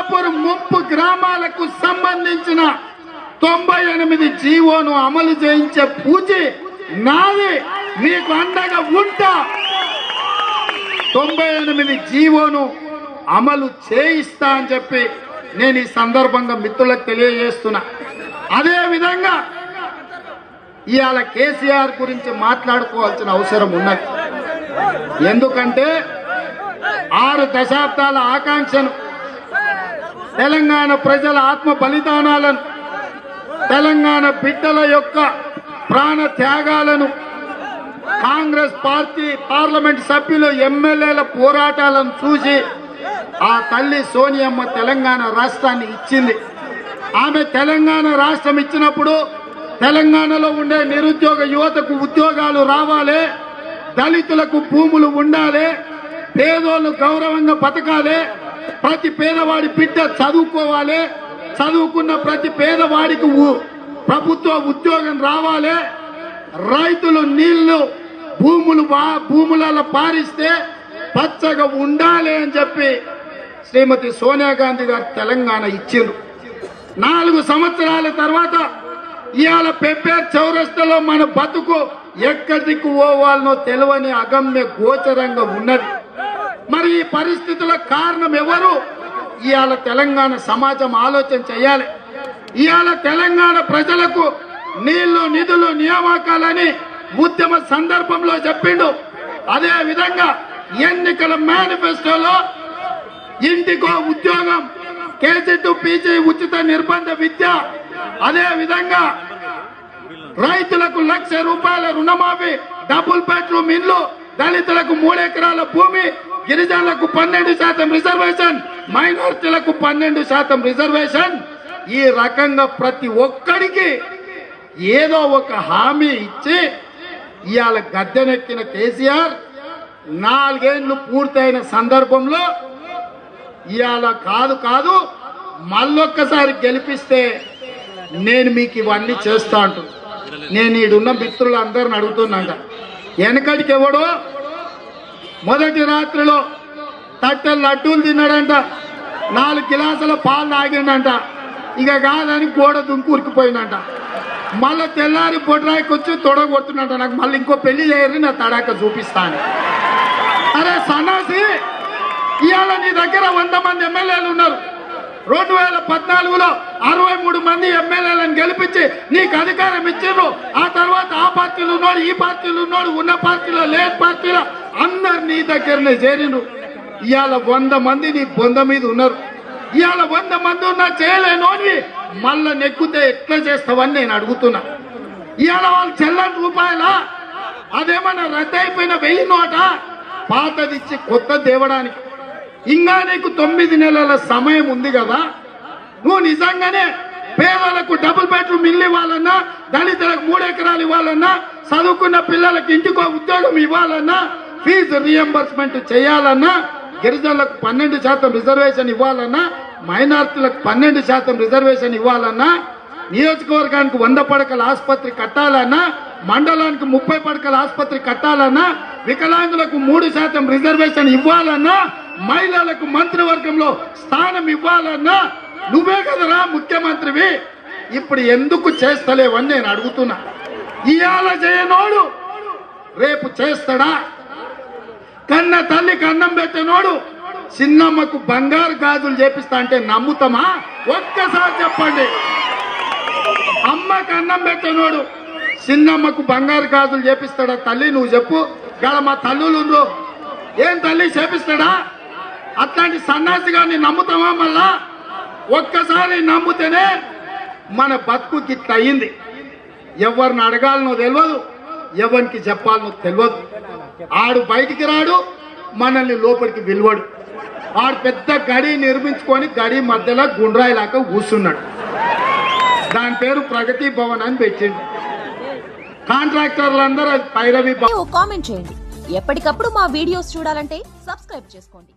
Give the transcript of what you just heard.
కొల్లాపూర్ ముంపు గ్రామాలకు సంబంధించిన తొంభై ఎనిమిది జీవోను అమలు చేయించే పూచి నాది. మీకు అండగా ఉంటా. తొంభై ఎనిమిది జీవోను అమలు చేయిస్తా అని చెప్పి నేను ఈ సందర్భంగా మిత్రులకు తెలియజేస్తున్నా. అదే విధంగా ఇవాళ కేసీఆర్ గురించి మాట్లాడుకోవాల్సిన అవసరం ఉన్నది. ఎందుకంటే ఆరు దశాబ్దాల ఆకాంక్షను తెలంగాణ ప్రజల ఆత్మ బలిదానాలను తెలంగాణ బిడ్డల యొక్క ప్రాణ త్యాగాలను కాంగ్రెస్ పార్టీ పార్లమెంట్ సభ్యులు ఎమ్మెల్యేల పోరాటాలను చూసి ఆ తల్లి సోనియమ్మ తెలంగాణ రాష్ట్రాన్ని ఇచ్చింది. ఆమె తెలంగాణ రాష్ట్రం ఇచ్చినప్పుడు తెలంగాణలో ఉండే నిరుద్యోగ యువతకు ఉద్యోగాలు రావాలి దళితులకు భూములు ఉండాలి పేదోళ్ళు గౌరవంగా బతకాలి ప్రతి పేదవాడి బిడ్డ చదువుకోవాలి. చదువుకున్న ప్రతి పేదవాడికి ప్రభుత్వ ఉద్యోగం రావాలి. రైతులు నీళ్ళు భూములు భూములలో పారిస్తే పచ్చగా ఉండాలి అని చెప్పి శ్రీమతి సోనియా గాంధీ గారు తెలంగాణ ఇచ్చిండ్రు. నాలుగు సంవత్సరాల తర్వాత ఇవాళ పెప్పేర్ చౌరస్తలో మన బతుకు ఎక్కడికి పోవాలనో తెలియని అగమ్య గోచరంగా ఉన్నది. మరి ఈ పరిస్థితుల కారణం ఎవరు? ఇవాళ తెలంగాణ సమాజం ఆలోచన చేయాలి. ఇవాళ తెలంగాణ ప్రజలకు నీళ్ళు నిధులు నియామకాలని ఉద్యమ సందర్భంలో చెప్పిండు. అదే విధంగా ఎన్నికల మేనిఫెస్టోలో ఇంటికో ఉద్యోగం కేజీ టు పీజీ ఉచిత నిర్బంధ విద్య అదే విధంగా రైతులకు లక్ష రూపాయల రుణమాఫీ డబుల్ బెడ్రూమ్ ఇండ్లు దళితులకు మూడెకరాల భూమి గిరిజనులకు పన్నెండు శాతం రిజర్వేషన్ మైనార్టీలకు పన్నెండు శాతం రిజర్వేషన్. ఈ రకంగా ప్రతి ఒక్కడికి ఏదో ఒక హామీ ఇచ్చి ఇవాళ గద్దెనెక్కిన కేసీఆర్ నాలుగేళ్ళు పూర్తయిన సందర్భంలో ఇవాళ కాదు కాదు మళ్ళొక్కసారి గెలిపిస్తే నేను మీకు ఇవన్నీ చేస్తా అంటు నేను ఈడున్న మిత్రులందరిని అడుగుతున్నాంట. వెనకడికి ఎవడో మొదటి రాత్రిలో తట్టె లడ్డూలు తిన్నాడంట నాలుగు గిలాసుల పాలు తాగిండంట. ఇక కాదని గోడ దుంకురికిపోయిందంట మళ్ళా తెల్లారి పొడ్రాయికి వచ్చి తొడగొడుతున్నట నాకు మళ్ళీ ఇంకో పెళ్ళి చేయరు నా తడాక చూపిస్తాను అరే సన్నాసి ఇవాళ నీ దగ్గర వంద మంది ఎమ్మెల్యేలు ఉన్నారు. రెండు వేల పద్నాలుగులో అరవై మూడు మంది ఎమ్మెల్యేలను గెలిపించి నీకు అధికారం ఇచ్చిండ్రు. ఆ తర్వాత ఆ పార్టీలు ఉన్నాడు ఈ పార్టీలు ఉన్నాడు ఉన్న పార్టీలో లేని పార్టీలో నీ దగ్గరనే చేరిను. ఇవాళ వంద మంది నీ బొంద మీద ఉన్నారు. ఇవాళ వంద మంది ఉన్నా చేయలేనోని మళ్ళా నెక్కితే ఎట్లా చేస్తావని నేను అడుగుతున్నా. ఇవాళ వాళ్ళు చెల్లని రూపాయలా? అదేమన్నా రద్దయిపోయిన వెయ్యి నోట? పాతదిచ్చి కొత్త తేవడానికి. ఇంకా నీకు తొమ్మిది నెలల సమయం ఉంది కదా. నువ్వు నిజంగానే పేదలకు డబుల్ బెడ్రూమ్ ఇల్లు ఇవ్వాలన్నా దళితులకు మూడు ఎకరాలు ఇవ్వాలన్నా చదువుకున్న పిల్లలకు ఇంటికో ఉద్యోగం ఇవ్వాలన్నా ఫీజు రియంబర్స్మెంట్ చేయాలన్నా గిరిజనులకు పన్నెండు శాతం రిజర్వేషన్ ఇవ్వాలన్నా మైనార్టీలకు పన్నెండు శాతం రిజర్వేషన్ ఇవ్వాలన్నా నియోజకవర్గానికి వంద పడకల ఆసుపత్రి కట్టాలన్నా మండలానికి ముప్పై పడకల ఆసుపత్రి కట్టాలన్నా వికలాంగులకు మూడు శాతం రిజర్వేషన్ ఇవ్వాలన్నా మహిళలకు మంత్రివర్గంలో స్థానం ఇవ్వాలన్నా నువ్వే కదరా ముఖ్యమంత్రివి. ఇప్పుడు ఎందుకు చేస్తలేవని నేను అడుగుతున్నా. ఇవాళ చేయనోడు రేపు చేస్తాడా? కన్న తల్లికి అన్నం పెట్టనోడు చిన్నమ్మకు బంగారు గాజులు చేపిస్తా అంటే నమ్ముతామా? ఒక్కసారి చెప్పండి. అమ్మకు అన్నం పెట్టనోడు చిన్నమ్మకు బంగారు గాజులు చేపిస్తాడా? తల్లి నువ్వు చెప్పు. గడ మా తల్లులు ఏం తల్లి చేపిస్తాడా? అట్లాంటి సన్నాసి గారిని నమ్ముతామా మళ్ళా? ఒక్కసారి నమ్ముతేనే మన బతుకు గిట్ట అయింది ఎవరిని అడగాలనో తెలియదు ఎవరికి చెప్పాలనో తెలియదు ఆడు బయటికి రాడు మనల్ని లోపలికి విలువడు ఆడు పెద్ద గడి నిర్మించుకొని గడి మధ్యలో గుండ్రాయిలాగా కూర్చున్నాడు. దాని పేరు ప్రగతి భవన్ అని పెట్టింది కాంట్రాక్టర్లందరూ పైరవి కామెంట్ చేయండి. ఎప్పటికప్పుడు మా వీడియోస్ చూడాలంటే సబ్స్క్రైబ్ చేసుకోండి.